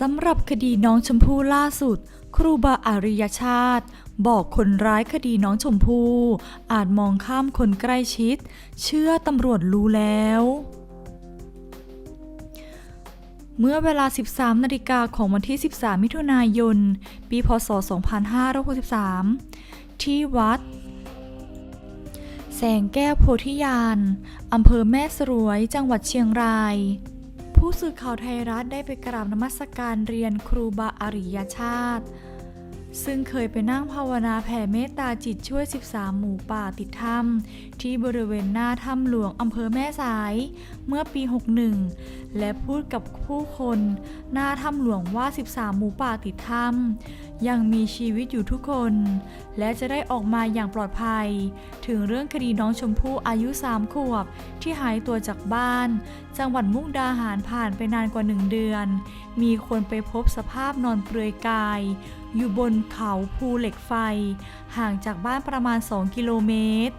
สำหรับคดีน้องชมพู่ล่าสุด ครูบาอาริยชาติ บอกคนร้ายคดีน้องชมพู่อาจมองข้ามคนใกล้ชิด เชื่อตำรวจรู้แล้ว เมื่อเวลา 13 นาฬิกาของวันที่ 13 มิถุนายน ปีพศ 2563 ที่วัด แสงแก้วโพธิญาณอำเภอแม่สรวยจังหวัดเชียงราย ผู้สื่อข่าวไทยรัฐได้ไปกราบนมัสการเรียนครูบาอาริยชาติ ซึ่งเคยไปนั่งภาวนาแผ่เมตตาจิตช่วย 13 หมูป่าติดถ้ำที่บริเวณหน้าถ้ำหลวงอำเภอแม่สาย เมื่อปี 61 และพูดกับผู้คนหน้าถ้ำหลวงว่า 13 หมูป่าติดถ้ำยังมีชีวิตอยู่ทุกคน และจะได้ออกมาอย่างปลอดภัย ถึงเรื่องคดีน้องชมพู่อายุ 3 ขวบ ที่หายตัวจากบ้าน จังหวัดมุกดาหารผ่านไปนานกว่า1เดือน มีคนไปพบสภาพนอนเปลือยกายอยู่บนเขาภูเหล็กไฟ ห่างจากบ้านประมาณ 2 กิโลเมตร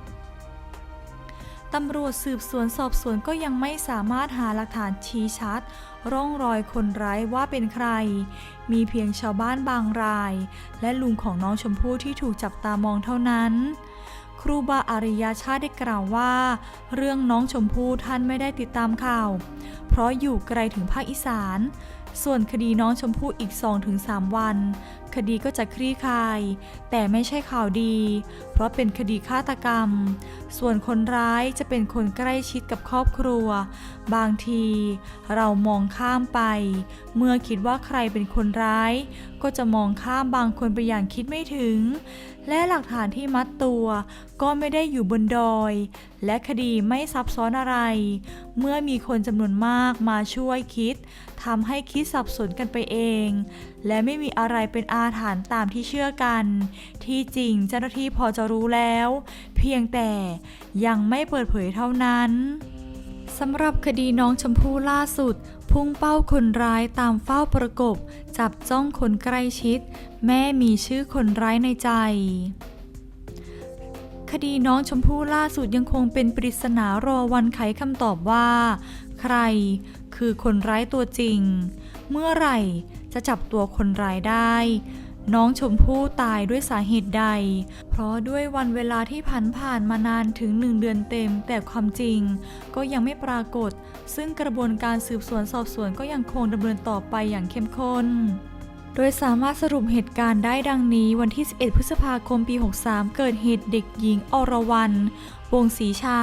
ตำรวจสืบสวนสอบสวนก็ยังไม่สามารถหาหลักฐานชี้ชัด ร่องรอยคนร้ายว่าเป็นใคร มีเพียงชาวบ้านบางราย และลุงของน้องชมพู่ที่ถูกจับตามองเท่านั้นครูบาอาริยชาติได้กล่าวว่า เรื่องน้องชมพู่ท่านไม่ได้ติดตามข่าว เพราะอยู่ไกลถึงภาคอีสาน ส่วนคดีน้องชมพู่อีก 2-3 วันคดีก็จะคลี่คลาย แต่ไม่ใช่ข่าวดี เพราะเป็นคดีฆาตกรรม ส่วนคนร้ายจะเป็นคนใกล้ชิดกับครอบครัว บางที เรามองข้ามไป เมื่อคิดว่าใครเป็นคนร้าย ก็จะมองข้ามบางคนไปอย่างคิดไม่ถึง และหลักฐานที่มัดตัวก็ไม่ได้อยู่บนดอย และคดีไม่ซับซ้อนอะไร เมื่อมีคนจำนวนมากมาช่วยคิดทำให้คิดสับสนกันไปเอง และไม่มีอะไรเป็นอาถรรพ์ตามที่เชื่อกัน ที่จริงเจ้าหน้าที่พอจะรู้แล้ว เพียงแต่ยังไม่เปิดเผยเท่านั้นสำหรับคดีน้องชมพู่ล่าสุด พุ่งเป้าคนร้ายตามเฝ้าประกบ จับจ้องคนใกล้ชิด แม่มีชื่อคนร้ายในใจคดีน้องชมพู่ล่าสุดยังคงเป็นปริศนารอวันไขคำตอบว่า ใครคือคนร้ายตัวจริง เมื่อไหร่ จะจับตัวคนร้ายได้ น้องชมพู่ตายด้วยสาเหตุใด เพราะด้วยวันเวลาที่ผ่านผ่านมานานถึงหนึ่งเดือนเต็ม แต่ความจริงก็ยังไม่ปรากฏ ซึ่งกระบวนการสืบสวนสอบสวนก็ยังคงดำเนินต่อไปอย่างเข้มข้นโดยสามารถสรุปเหตุการณ์ได้ดังนี้วันที่ 11 พฤษภาคมปี 63 เกิดเหตุเด็กหญิงอรวรรณวงศรีชา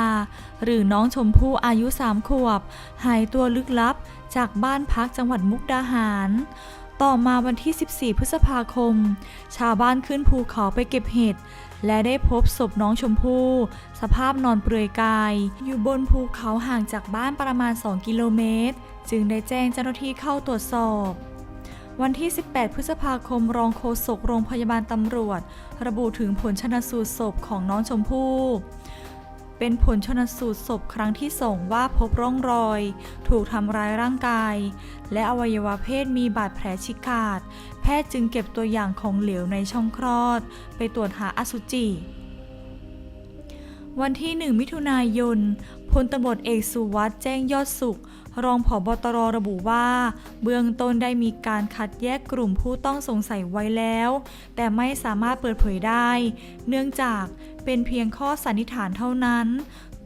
หรือน้องชมพู่อายุ 3 ขวบ หายตัวลึกลับ จากบ้านพักจังหวัดมุกดาหาร ต่อมาวันที่ 14 พฤษภาคม ชาวบ้านขึ้นภูเขาไปเก็บเห็ด และได้พบศพน้องชมพู่ สภาพนอนเปลือยกาย อยู่บนภูเขาห่างจากบ้านประมาณ 2 กิโลเมตร จึงได้แจ้งเจ้าหน้าที่เข้าตรวจสอบวันที่ 18 พฤษภาคม รองโฆษกโรงพยาบาลตำรวจ ระบุถึงผลชนสูตรศพของน้องชมพู่ เป็นผลชนสูตรศพครั้งที่สองว่าพบร่องรอย ถูกทำร้ายร่างกาย และอวัยวะเพศมีบาดแผลฉีกขาด แพทย์จึงเก็บตัวอย่างของเหลวในช่องคลอด ไปตรวจหาอสุจิ วันที่ 1 มิถุนายนพลตำรวจเอกสุวัสด์แจ้งยอดสุข รองผบตรระบุว่า เบื้องต้นได้มีการคัดแยกกลุ่มผู้ต้องสงสัยไว้แล้ว แต่ไม่สามารถเปิดเผยได้ เนื่องจากเป็นเพียงข้อสันนิษฐานเท่านั้น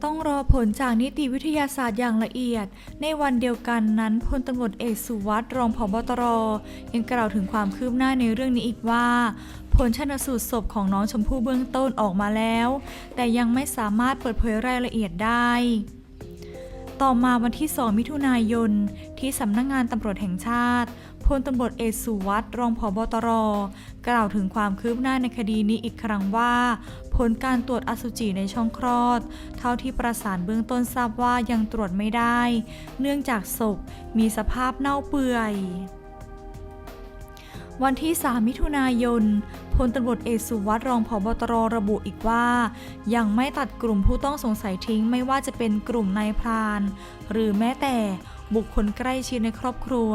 ต้องรอผลจากนิติวิทยาศาสตร์อย่างละเอียด ในวันเดียวกันนั้นพลตำรวจเอกสุวัสด์รองผบตร ยังกล่าวถึงความคืบหน้าในเรื่องนี้อีกว่าผลชนสูตรศพของน้องชมพู่เบื้องต้นออกมาแล้ว แต่ยังไม่สามารถเปิดเผยรายละเอียดได้ ต่อมาวันที่ 2 มิถุนายน ที่สำนักงงานตำรวจแห่งชาติพลตำรวจเอกสุวัสด์รองผบตร กล่าวถึงความคืบหน้าในคดีนี้อีกครั้งว่า ผลการตรวจอสุจิในช่องคลอด เท่าที่ประสานเบื้องต้นทราบว่ายังตรวจไม่ได้ เนื่องจากศพมีสภาพเน่าเปื่อยวันที่ 3 มิถุนายน ลตำรวจเอกสุวัสด์รองผบตรระบุอีกว่า ยังไม่ตัดกลุ่มผู้ต้องสงสัยทิ้งไม่ว่าจะเป็นกลุ่มนายพราน หรือแม้แต่บุคคลใกล้ชิดในครอบครัว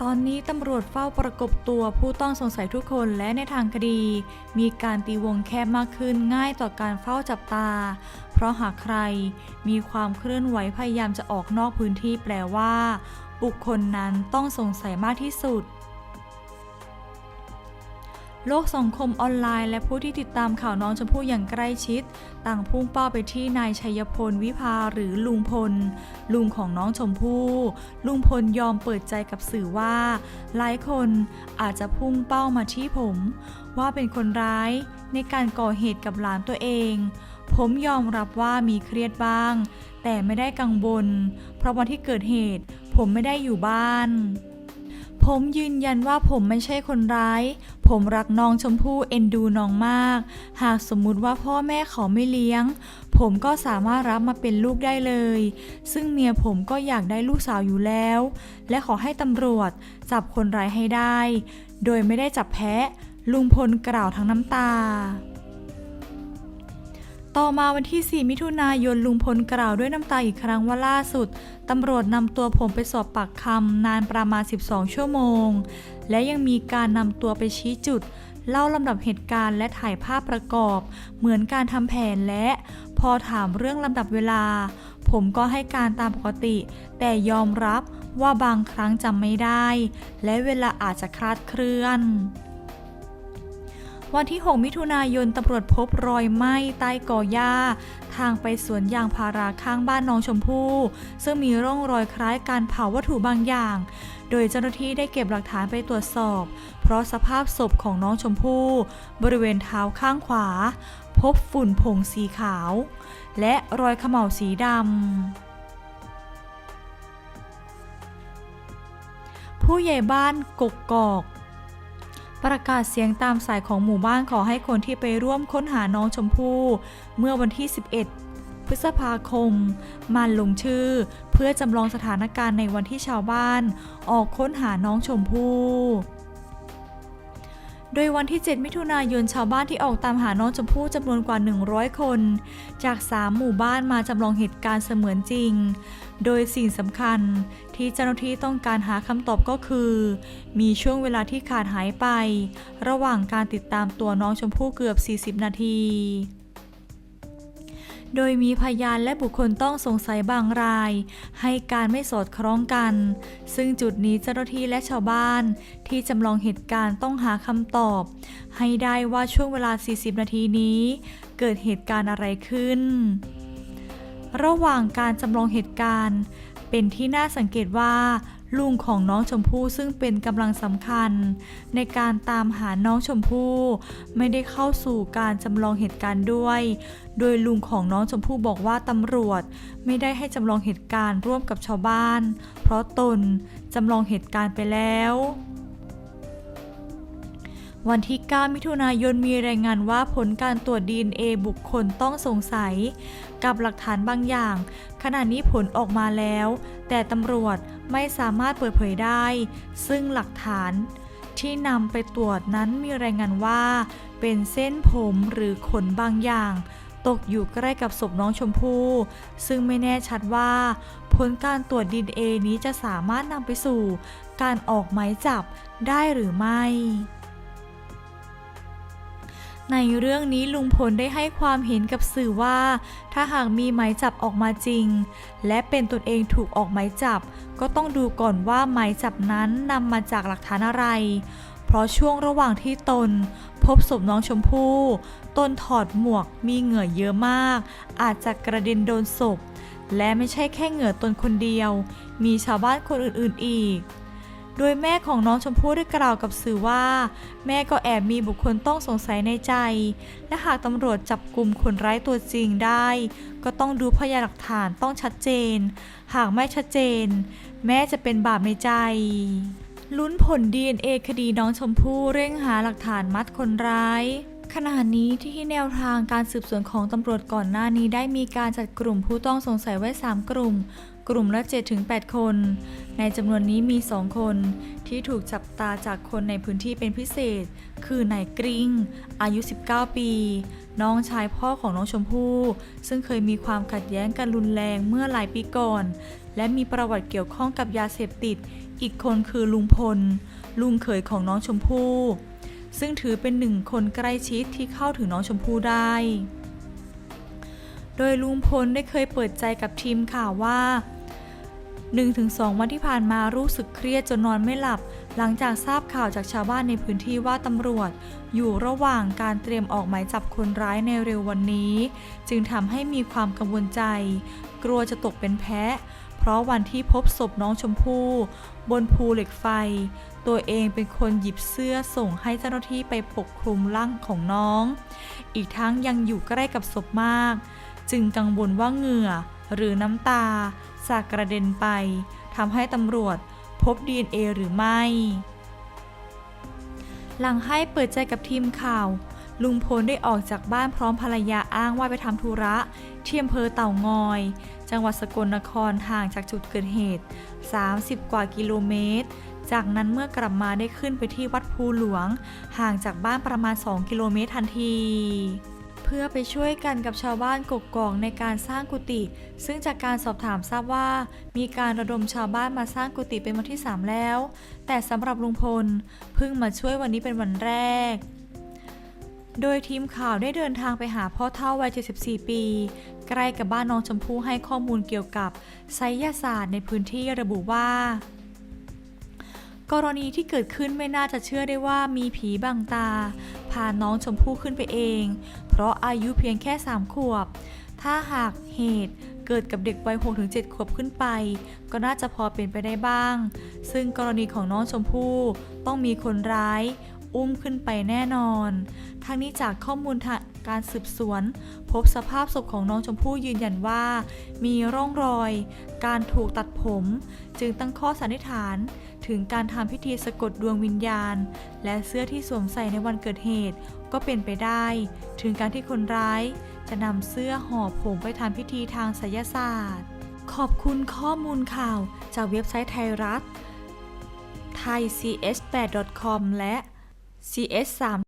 ตอนนี้ตำรวจเฝ้าประกบตัวผู้ต้องสงสัยทุกคนและในทางคดี มีการตีวงแคบมากขึ้นง่ายต่อการเฝ้าจับตา เพราะหากใครมีความเคลื่อนไหวพยายามจะออกนอกพื้นที่แปลว่า บุคคลนั้นต้องสงสัยมากที่สุด โลกสังคมออนไลน์ และผู้ที่ติดตามข่าวน้องชมพู่อย่างใกล้ชิด ต่างพุ่งเป้าไปที่นายชัยพลวิภาหรือลุงพล ลุงของน้องชมพู่ ลุงพลยอมเปิดใจกับสื่อว่า หลายคนอาจจะพุ่งเป้ามาที่ผม ว่าเป็นคนร้ายในการก่อเหตุกับหลานตัวเอง ผมยอมรับว่ามีเครียดบ้าง แต่ไม่ได้กังวลเพราะวันที่เกิดเหตุ ผมไม่ได้อยู่บ้าน ผมยืนยันว่าผมไม่ใช่คนร้าย ผมรักน้องชมพู่เอ็นดูน้องมาก หากสมมุติว่าพ่อแม่เขาไม่เลี้ยง ผมก็สามารถรับมาเป็นลูกได้เลย ซึ่งเมียผมก็อยากได้ลูกสาวอยู่แล้ว และขอให้ตำรวจจับคนร้ายให้ได้ โดยไม่ได้จับแพะ ลุงพลกล่าวทั้งน้ำตา ต่อมาวันที่ 4 มิถุนายนลุงพลกล่าวด้วยน้ำตาอีกครั้งว่าล่าสุดตำรวจนำตัวผมไปสอบปากคำนานประมาณ 12 ชั่วโมง และยังมีการนำตัวไปชี้จุด เล่าลำดับเหตุการณ์และถ่ายภาพประกอบ เหมือนการทำแผนและ พอถามเรื่องลำดับเวลา ผมก็ให้การตามปกติ แต่ยอมรับว่าบางครั้งจำไม่ได้ และเวลาอาจจะคลาดเคลื่อน วันที่ 6 มิถุนายนตำรวจพบรอยไหม้ใต้กอหญ้า ทางไปสวนยางพาราข้างบ้านน้องชมพู่ ซึ่งมีร่องรอยคล้ายการเผาวัตถุบางอย่าง โดยเจ้าหน้าที่ได้เก็บหลักฐานไปตรวจสอบ เพราะสภาพศพของน้องชมพู่ บริเวณเท้าข้างขวา พบฝุ่นผงสีขาว และรอยขม่าวสีดำผู้ใหญ่บ้านกกกอก ประกาศเสียงตามสายของหมู่บ้านขอให้คนที่ไปร่วมค้นหาน้องชมพู่เมื่อวันที่ 11 พฤษภาคม มาลงชื่อ เพื่อจำลองสถานการณ์ในวันที่ชาวบ้าน ออกค้นหาน้องชมพู่ โดยวันที่ 7 มิถุนายนชาวบ้านที่ออกตามหาน้องชมพู่จำนวนกว่า 100 คน จาก 3 หมู่บ้านมาจำลองเหตุการณ์เสมือนจริง โดยสิ่งสำคัญที่เจ้าหน้าที่ต้องการหาคำตอบก็คือ มีช่วงเวลาที่ขาดหายไป ระหว่างการติดตามตัวน้องชมพู่เกือบ 40 นาที โดยมีพยานและบุคคลต้องสงสัยบางราย ให้การไม่สอดคล้องกัน ซึ่งจุดนี้เจ้าหน้าที่และชาวบ้าน ที่จำลองเหตุการณ์ต้องหาคำตอบ ให้ได้ว่าช่วงเวลา 40 นาทีนี้ เกิดเหตุการณ์อะไรขึ้น ระหว่างการจำลองเหตุการณ์ เป็นที่น่าสังเกตว่า ลุงของน้องชมพู่ซึ่งเป็นกำลังสำคัญ ในการตามหาน้องชมพู่ไม่ได้เข้าสู่การจำลองเหตุการณ์ด้วย โดยลุงของน้องชมพู่บอกว่าตำรวจ ไม่ได้ให้จำลองเหตุการณ์ร่วมกับชาวบ้าน เพราะตนจำลองเหตุการณ์ไปแล้ว วันที่ 9 มิถุนายนมีรายงานว่าผลการตรวจ DNA บุคคลต้องสงสัย กับหลักฐานบางอย่าง ขณะนี้ผลออกมาแล้ว แต่ตำรวจไม่สามารถเปิดเผยได้ ซึ่งหลักฐานที่นำไปตรวจนั้นมีรายงานว่า เป็นเส้นผมหรือขนบางอย่าง ตกอยู่ใกล้กับศพน้องชมพู่ซึ่งไม่แน่ชัดว่า ผลการตรวจ DNA นี้จะสามารถนำไปสู่ การออกหมายจับได้หรือไม่ ในเรื่องนี้ลุงพลได้ให้ความเห็นกับสื่อว่า ถ้าหากมีหมายจับออกมาจริง และเป็นตนเองถูกออกหมายจับ ก็ต้องดูก่อนว่าหมายจับนั้นนำมาจากหลักฐานอะไร เพราะช่วงระหว่างที่ตน พบศพน้องชมพู่ตนถอดหมวกมีเหงื่อเยอะมาก อาจจะกระเด็นโดนศพ และไม่ใช่แค่เหงื่อตนคนเดียว มีชาวบ้านคนอื่นๆอีก โดยแม่ของน้องชมพู่ได้กล่าวกับสื่อว่า แม่ก็แอบมีบุคคลต้องสงสัยในใจ และหากตำรวจจับกลุ่มคนร้ายตัวจริงได้ ก็ต้องดูพยานหลักฐานต้องชัดเจน หากไม่ชัดเจน แม่จะเป็นบาปในใจลุ้นผล DNA คดีน้องชมพู่เร่งหาหลักฐานมัดคนร้าย ณะนี้ที่แนวทางการสืบสวนของตำรวจก่อนหน้านี้ได้มีการจัดกลุ่มผู้ต้องสงสัยไว้ 3 กลุ่ม กลุ่มละ7-8 คน ในจำนวนนี้มี 2 คน ที่ถูกจับตาจากคนในพื้นที่เป็นพิเศษ คือนายกริ้งอายุ 19 ปี น้องชายพ่อของน้องชมพู่ ซึ่งเคยมีความขัดแย้งกันรุนแรงเมื่อหลายปีก่อน และมีประวัติเกี่ยวข้องกับยาเสพติด อีกคนคือลุงพล ลุงเขยของน้องชมพู่ ซึ่งถือเป็นหนึ่งคนใกล้ชิดที่เข้าถึงน้องชมพู่ได้ โดยลุงพลได้เคยเปิดใจกับทีมข่าวว่า 1-2 วันที่ผ่านมารู้สึกเครียดจนนอนไม่หลับ หลังจากทราบข่าวจากชาวบ้านในพื้นที่ว่าตำรวจ อยู่ระหว่างการเตรียมออกหมายจับคนร้ายในเร็ววันนี้ จึงทำให้มีความกังวลใจ กลัวจะตกเป็นแพ้เพราะวันที่พบศพน้องชมพู่ บนภูเหล็กไฟ ตัวเองเป็นคนหยิบเสื้อส่งให้เจ้าหน้าที่ไปปกคลุมร่างของน้อง อีกทั้งยังอยู่ใกล้กับศพมาก จึงกังวลว่าเหงื่อหรือน้ำตาสากระเด็นไปทำให้ตำรวจ พบ DNA หรือไม่ หลังให้เปิดใจกับทีมข่าว ลุงพลได้ออกจากบ้านพร้อมภรรยาอ้างว่าไปทำธุระที่อำเภอเต่างอย จังหวัดสกลนครห่างจากจุดเกิดเหตุ 30 กว่ากิโลเมตร จากนั้นเมื่อกลับมาได้ขึ้นไปที่วัดภูหลวง ห่างจากบ้านประมาณ 2 กิโลเมตรทันที เพื่อไปช่วยกันกับชาวบ้านกกอกในการสร้างกุฏิซึ่งจากการสอบถามทราบว่า มีการระดมชาวบ้านมาสร้างกุฏิเป็นวันที่ 3 แล้ว แต่สำหรับลุงพลเพิ่งมาช่วยวันนี้เป็นวันแรกโดยทีมข่าวได้เดินทางไปหาพ่อเฒ่าวัย 74 ปี ใกล้กับบ้านน้องชมพู่ให้ข้อมูลเกี่ยวกับไสยศาสตร์ในพื้นที่ระบุว่า กรณีที่เกิดขึ้นไม่น่าจะเชื่อได้ว่ามีผีบังตา พาน้องชมพู่ขึ้นไปเอง เพราะอายุเพียงแค่ 3 ขวบ ถ้าหากเหตุเกิดกับเด็กวัย 6-7 ขวบขึ้นไป ก็น่าจะพอเป็นไปได้บ้าง ซึ่งกรณีของน้องชมพู่ต้องมีคนร้าย อุ้มขึ้นไปแน่นอน ทั้งนี้จากข้อมูลท การสืบสวน พบสภาพศพของน้องชมพู่ยืนยันว่า มีร่องรอย การถูกตัดผม จึงตั้งข้อสันนิษฐาน ถึงการทำพิธีสะกดดวงวิญญาณ และเสื้อที่สวมใส่ในวันเกิดเหตุ ก็เป็นไปได้ ถึงการที่คนร้าย จะนำเสื้อห่อผมไปทำพิธีทางไสยศาสตร์ ขอบคุณข้อมูลข่าวจากเว็บไซต์ไทยรัฐไทย cs8.com และ cs3